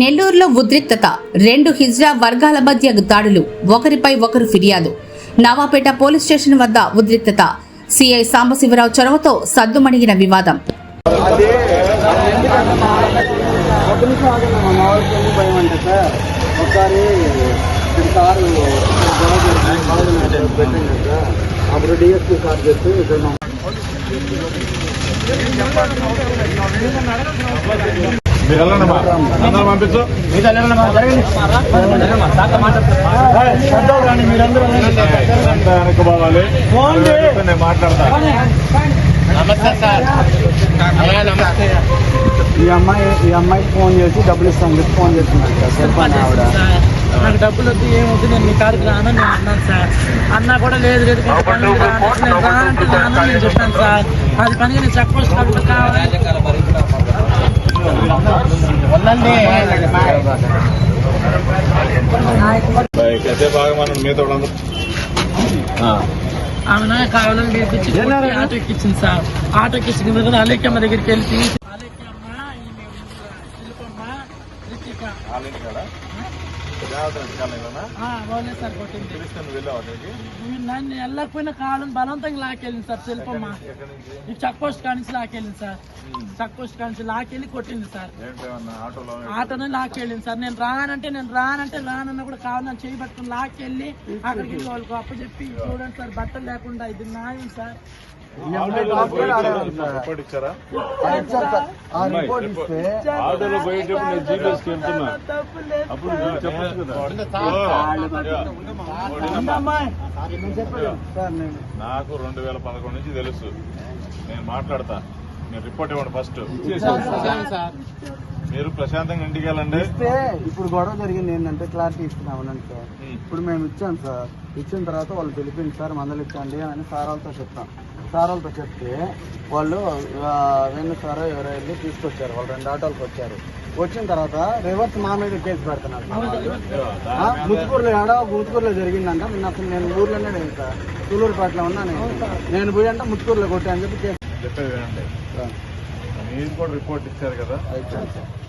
నెల్లూరులో ఉద్రిక్తత రెండు హిజ్రా వర్గాల మధ్య దాడులు ఒకరిపై ఒకరు ఫిర్యాదు. నవాపేట పోలీస్ స్టేషన్ వద్ద ఉద్రిక్తత సిఐ సాంబశివరావు చొరవతో సద్దుమణిగిన వివాదం. ఒకసారి మీరు వెళ్ళండి మా అందరూ పంపించు. ఎంత వెనక్కి పోవాలి నేను మాట్లాడతా ఈ అమ్మాయి ఈ అమ్మాయికి ఫోన్ చేసి డబ్బులు ఇస్తాను చెప్పి ఫోన్ చేస్తున్నాను సార్ ఆవిడ నాకు డబ్బులు వద్దు ఏమొద్దు నేను మీ కాడికి రానని నేను అన్నాను సార్. అన్నా కూడా లేదు లేదు నేను రానంటే నేను చెప్పాను సార్. అది పని నేను చెక్ పోస్ట్ కావాలి అయితే బాగా మనం మీతో అందరూ ఆమె కావాలని పిలిపించి కొట్టి ఆటో ఎక్కించింది సార్ ఆటో ఎక్కించిన తర్వాత అలేకమ్మ దగ్గరికి వెళ్ళి వాళ్ళే సార్ కొట్టింది నన్ను వెళ్ళకపోయినా కావాలని బలవంతంగా లాకెళ్ళింది సార్ శిల్పమ్మ ఈ చెక్ పోస్ట్ కానించి లాకెళ్ళింది సార్. చెక్ పోస్ట్ కానించి లాకెళ్ళి కొట్టింది సార్. ఆటోనే లాక్కెళ్ళింది సార్. నేను రానంటే నేను రానంటే రానన్న కూడా కావాలి నన్ను చేయి పట్టుకుని లాక్కెళ్ళి అక్కడికి వెళ్ళి వాళ్ళకి అప్పచెప్పి చూడండి సార్ బట్టలు లేకుండా ఇది న్యాయం సార్. ఆటోలో పోయేటప్పుడు నేను జీపీఎస్కి వెళ్తున్నా. అప్పుడు చెప్పచ్చు కదా. నేను నేను. నాకు రెండు వేల పదకొండు నుంచి తెలుసు. నేను మాట్లాడతా. మీరు రిపోర్ట్ ఇవ్వండి ఫస్ట్. మీరు ప్రశాంతంగా ఇంటికి వెళ్ళండి. ఇస్తే ఇప్పుడు గొడవ జరిగింది ఏంటంటే క్లారిటీ ఇస్తున్నామనండి సార్ ఇప్పుడు మేము ఇచ్చాం సార్. ఇచ్చిన తర్వాత వాళ్ళు పిలిపించి సార్ మందలు ఇచ్చండి అని సార్ వాళ్ళతో చెప్తాం. సార్ వాళ్ళతో చెప్తే వాళ్ళు వేణు సార్ ఎవరో వెళ్ళి తీసుకొచ్చారు వాళ్ళు రెండు ఆటోలకు వచ్చారు. వచ్చిన తర్వాత రివర్స్ మా మీద కేసు పెడుతున్నారు. ముత్తుకూరులో ఏడ ముత్తుకూరులో జరిగిందంట. నేను అసలు నేను ఊర్లోనే లేదు సార్. తూలూరుపేటలో ఉన్నా నేను. నేను పోయి అంటే ముత్తుకూరులో కొట్టా అని చెప్పి కేసు మీరు కూడా రిపోర్ట్ ఇచ్చారు కదా?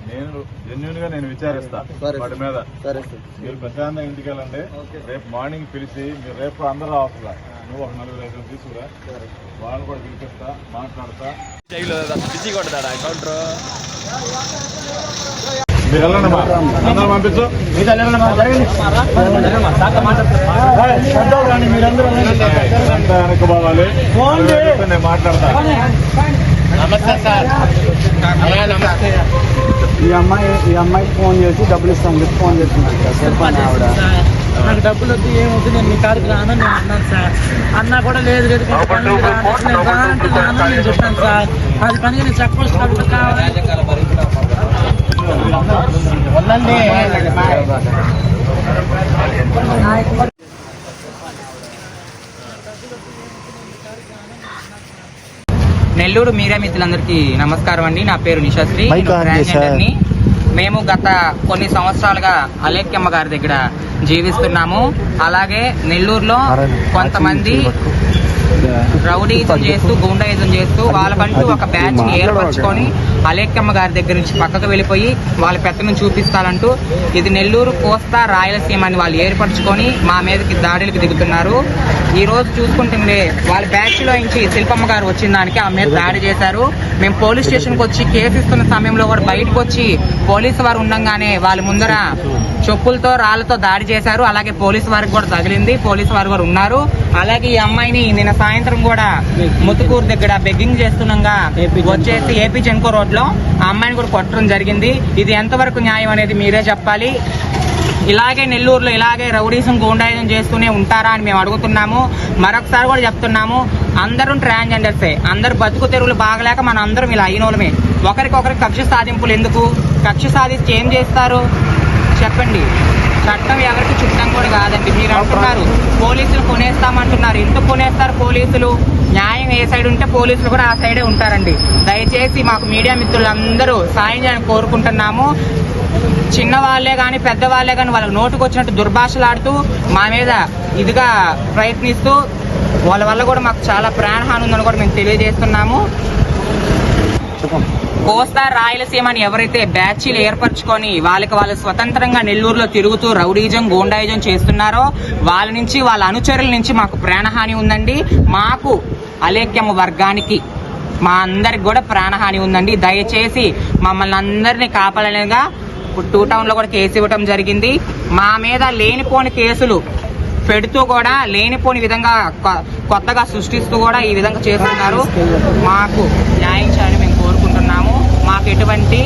నేను జెన్యున్గా నేను విచారిస్తా సరే. వాటి మీద. సరే సార్. మీరు ప్రశాంతంగా ఇంటికి వెళ్ళండి. రేపు మార్నింగ్ పిలిచి మీరు రేపు అందరూ అవసరం నువ్వు ఒక నలుగురు ఐదు తీసుకురా. వాళ్ళని కూడా పిలిపిస్తా మాట్లాడతా. మీరు వెళ్ళండి మా. అందరూ పంపించు. ఎంత వెనక్కి పోవాలి. నేను మాట్లాడతా ఈ అమ్మాయి ఈ అమ్మాయికి ఫోన్ చేసి డబ్బులు ఇస్తాను చెప్పి ఫోన్ చేస్తున్నాను సార్ ఆవిడ. సార్. నాకు డబ్బులు వద్దు ఏమొద్దు నేను మీ కాడికి రానని నేను అన్నాను సార్. అన్నా కూడా లేదు లేదు కొంచెం పని ఉంది రా అంటే నేను రానని నేను చెప్పాను సార్. అది పని నేను చెక్ పోస్ట్ కాబట్టి కావాలి. నెల్లూరు మీడియా మిత్రులందరికీ నమస్కారం అండి నా పేరు నిశాశ్రీ. ట్రాన్స్జెండర్ని. మేము గత కొన్ని సంవత్సరాలుగా అలేఖ్యమ్మ గారి దగ్గర జీవిస్తున్నాము అలాగే నెల్లూరులో కొంతమంది రౌడీజం చేస్తూ గుండాయిజం చేస్తూ వాళ్ళకంటూ ఒక బ్యాచ్ని ఏర్పరచుకొని అలేఖ్యమ్మ గారి దగ్గర నుంచి పక్కకు వెళ్ళిపోయి వాళ్ళ పెత్తనం చూపిస్తారంటూ ఇది నెల్లూరు కోస్తా రాయలసీమ అని వాళ్ళు ఏర్పరచుకొని మా మీదకి దాడులకు దిగుతున్నారు. ఈ రోజు చూసుకుంటుండే వాళ్ళ బ్యాచ్లో నుంచి శిల్పమ్మ గారు వచ్చిన దానికి ఆమె మీద దాడి చేశారు. మేము పోలీస్ స్టేషన్కి వచ్చి కేసు ఇస్తున్న సమయంలో కూడా బయటకు వచ్చి పోలీసు వారు ఉండంగానే వాళ్ళ ముందర చెప్పులతో రాళ్ళతో దాడి చేశారు. అలాగే పోలీసు వారికి కూడా తగిలింది. పోలీసు వారు కూడా ఉన్నారు. అలాగే ఈ అమ్మాయిని నిన్న సాయంత్రం కూడా ముతుకూరు దగ్గర బెగ్గింగ్ చేస్తుండగా వచ్చేసి ఏపీ చెన్కో రోడ్లో ఆ అమ్మాయిని కూడా కొట్టడం జరిగింది. ఇది ఎంతవరకు న్యాయం అనేది మీరే చెప్పాలి. ఇలాగే నెల్లూరులో ఇలాగే రౌడీసం గూండాయిజం చేస్తూనే ఉంటారా అని మేము అడుగుతున్నాము. మరొకసారి కూడా చెప్తున్నాము. అందరూ ట్రాన్స్జెండర్సే. అందరు బతుకు తెరువులు బాగలేక మన అందరం ఇలా అయినోళ్ళమే. ఒకరికొకరికి కక్ష సాధింపులు ఎందుకు? కక్ష సాధించి ఏం చేస్తారు? చెప్పండి. చట్టం ఎవరికి చుట్టం కూడా కాదండి. మీరు అంటున్నారు పోలీసులు కొనేస్తామంటున్నారు. ఎందుకు కొనేస్తారు పోలీసులు? న్యాయం ఏ సైడ్ ఉంటే పోలీసులు కూడా ఆ సైడే ఉంటారండి. దయచేసి మాకు మీడియా మిత్రులందరూ సాయం చేయాలని కోరుకుంటున్నాము. చిన్న వాళ్ళే కానీ పెద్దవాళ్ళే కానీ వాళ్ళకి నోటుకు వచ్చినట్టు దుర్భాషలాడుతూ మా మీద ఇదిగా ప్రయత్నిస్తూ వాళ్ళ వల్ల కూడా మాకు చాలా ప్రాణహాని ఉందని కూడా మేము తెలియజేస్తున్నాము. కోస్తా రాయలసీమ అని ఎవరైతే బ్యాచ్లు ఏర్పరచుకొని వాళ్ళకి వాళ్ళు స్వతంత్రంగా నెల్లూరులో తిరుగుతూ రౌడీజం గోండాయిజం చేస్తున్నారో వాళ్ళ నుంచి వాళ్ళ అనుచరుల నుంచి మాకు ప్రాణహాని ఉందండి. మాకు అలేఖ్యము వర్గానికి మా అందరికి కూడా ప్రాణహాని ఉందండి. దయచేసి మమ్మల్ని అందరినీ కాపాడలేగా టూ టౌన్లో కూడా కేసు ఇవ్వటం జరిగింది. మా మీద లేనిపోని కేసులు పెడుతూ కూడా లేనిపోని విధంగా కొ- కొత్తగా సృష్టిస్తూ కూడా ఈ విధంగా చేస్తున్నారు. మాకు న్యాయం చేయాలని ఎటువంటి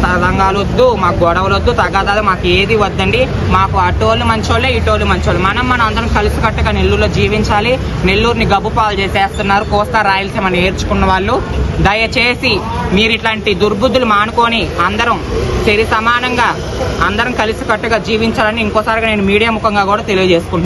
తదంగాలు వద్దు మాకు గొడవలు వద్దు తగాదాలు మాకు ఏది వద్దండి. మాకు అటోళ్ళు మంచోళ్ళే ఇటోళ్ళు మంచోళ్ళు. మనం మనం అందరం కలిసికట్టుగా నెల్లూరులో జీవించాలి. నెల్లూరుని గబ్బు పాలు చేసేస్తున్నారు. కోస్తా రాయలసీమ నేర్చుకున్న వాళ్ళు. దయచేసి మీరు ఇట్లాంటి దుర్బుద్ధులు మానుకొని అందరం సరి సమానంగా అందరం కలిసికట్టుగా జీవించాలని ఇంకోసారిగా నేను మీడియా ముఖంగా కూడా తెలియజేసుకుంటున్నాను.